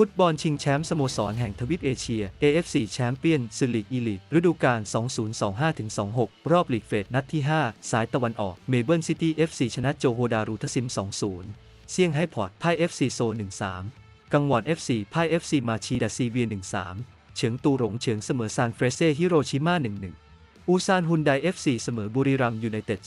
ฟุตบอลชิงแชมป์สโมสรแห่งทวีปเอเชีย AFC แชมเปี้ยนส์ลีกอีลิทฤดูกาล 2025-26 รอบลีกเฟสนัดที่ 5 สายตะวันออก เมเบิลซิตี้ FC ชนะโจโฮดารูทซิม 2-0 เซี่ยงไฮ้พอร์ตพ่าย FC โซ 1-3 กังวอน FC พ่าย FC มาชีดาซีเวีย 1-3 เฉิงตูหลงเฉิงเสมอซานเฟรเซ่ฮิโรชิมา 1-1 อูซานฮุนได FC เสมอบุรีรัมย์ยูไนเต็ด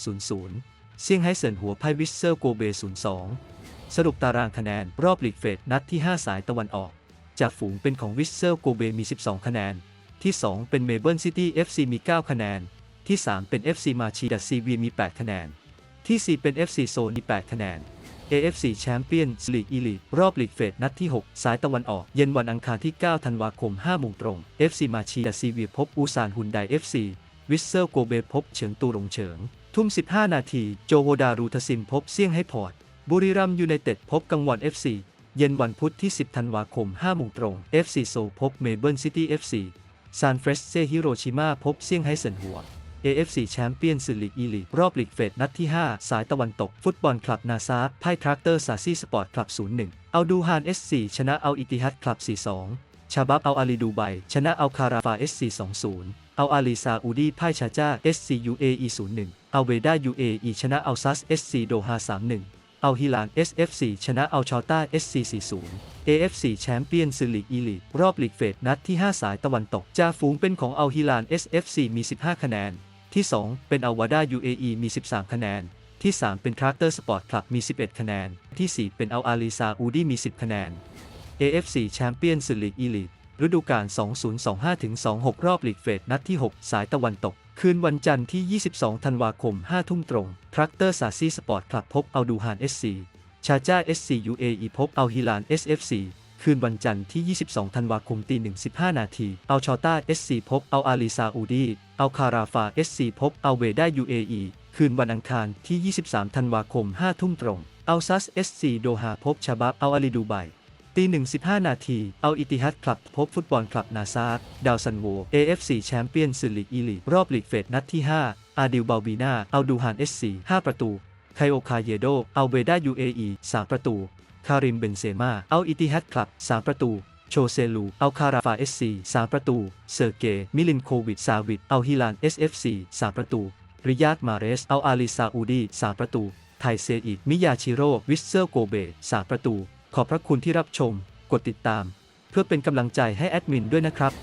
0-0 เซี่ยงไฮ้เซินหัวพ่ายวิสเซอร์โกเบ 0-2 สรุปตารางคะแนนรอบลีกเฟสนัดที่ 5 สายตะวันออก จากฝูงเป็นของวิสเซอร์โกเบมี 12 คะแนน ที่ 2 เป็นเมเบิลซิตี้ FC มี 9 คะแนน ที่ 3 เป็น FC มาชีดัสซีวีมี 8 คะแนน ที่ 4 เป็น FC โซนมี 8 คะแนน AFC แชมเปี้ยนส์ลีกอีลิทรอบลีกเฟสนัดที่ 6 สายตะวันออก เย็นวันอังคารที่ 9 ธันวาคม 5 โมงตรง FC มาชีดัสซีวีพบอูซานฮุนได FC วิสเซอร์โกเบพบเฉิงตูหลงเฉิง ทุ่ม 15 นาที โจโฮดารูทซิมพบเซี่ยงไฮ้พอร์ต บุรีรัมยูไนเต็ดพบกังวอน FC เย็นวันพุธที่ 10 ธันวาคม 5 โมงตรง FC โซพบเมเบิลซิตี้ FC ซานเฟรสเซฮิโรชิมาพบเซี่ยงไฮ้เซินหัว AFC แชมเปี้ยนส์ลีกอีลีรอบลีกเฟสนัดที่ 5 สายตะวันตก ฟุตบอลคลับนาซาพ่ายทรัคเตอร์ซาซีสปอร์ตคลับ 0-1 เอาดูฮาน SC ชนะเอาอิติฮัดคลับ 4-2 ชาบับเอาอาลีดูไบชนะเอาคาราฟา SC 2-0 เอาอาลีซาอูดีพ่ายชาจ้า SC UAE 0-1 เอาเวด้า UAE ชนะเอาซัส SC โดฮา3-1 เอาฮิลาน SFC ชนะเอาชอต้า SC 40 AFC แชมเปี้ยนส์ลีกอีลีรอบลีกเฟสนัดที่ 5 สายตะวันตกจ่าฝูงเป็นของเอาฮิลาน SFC มี 15 คะแนน ที่ 2 เป็นอาวาดา UAE มี 13 คะแนน ที่ 3 เป็นทรัคเตอร์สปอร์ตคลับมี 11 คะแนน ที่ 4 เป็นเอาอาลีซาอูดีมี 10 คะแนน AFC แชมเปี้ยนส์ลีกอีลิท ฤดูกาล 2025-26 รอบลีกเฟสนัดที่ 6 สายตะวันตก คืนวันจันทร์ที่ 22 ธันวาคม 5 ทุ่มตรงทรัคเตอร์ซาซีสปอร์ตคลับพบเอาดูฮาน SC ชาจ้า SC UAE พบเอาฮิลาน SFC คืนวันจันทร์ที่ 22 ธันวาคมตี1 15 นาที เอาชอต้า SC พบ เอาอาลีซาอูดี เอาคาราฟา SC พบ เอาเวด้า UAE คืนวันอังคารที่ 23 ธันวาคม 5 ทุ่มตรง เอาซัส SC โดฮาพบชาบับ เอาอาลีดูไบ ตีหนึ่งสิบห้านาที เอาอิติฮัดคลับพบฟุตบอลคลับนาซาร์ดาวซันโว AFC แชมเปี้ยนส์ลีกอีลีรอบลีกเฟสนัดที่ 5 อาดิลบาบีนาเอาดูฮาน SC 5ประตู ไคโอคาเยโด เอาเวด้า UAE 3ประตู คาริมเบนเซมาเอาอิติฮัดคลับ3ประตู โชเซลู เอาคาราฟา SC 3ประตู เซอร์เกมิลินโควิดซาวิดเอาฮิลาน SFC 3ประตู ริยาดมาเรส เอาอาลีซาอูดี3ประตู ไทเซอิมิยาชิโร่ วิสเซอร์โกเบ3ประตู ขอบพระคุณที่รับชม กดติดตาม เพื่อเป็นกำลังใจให้แอดมินด้วยนะครับ